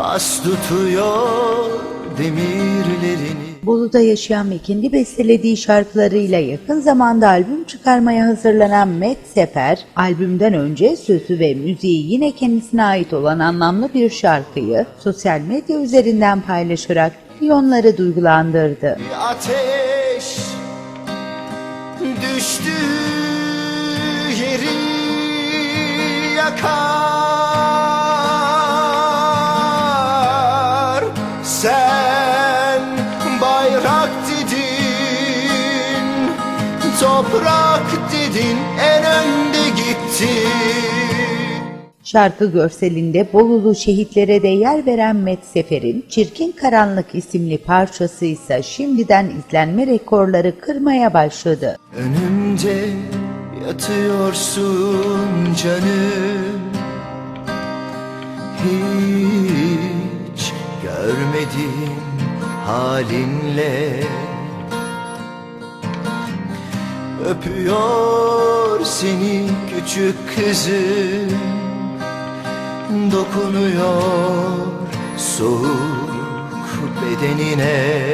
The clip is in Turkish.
Bas tutuyor demirlerini Bolu'da yaşayan ve kendi bestelediği şarkılarıyla yakın zamanda albüm çıkarmaya hazırlanan Met Sefer, albümden önce sözü ve müziği yine kendisine ait olan anlamlı bir şarkıyı sosyal medya üzerinden paylaşarak milyonları duygulandırdı. Bir ateş düştü yeri yakar Toprak dedin en önde gittin Şarkı görselinde Bolulu şehitlere de yer veren Met Sefer'in Çirkin Karanlık isimli parçası ise şimdiden izlenme rekorları kırmaya başladı. Önümde yatıyorsun canım Hiç görmediğim halinle Öpüyor seni küçük kızım. Dokunuyor soğuk bedenine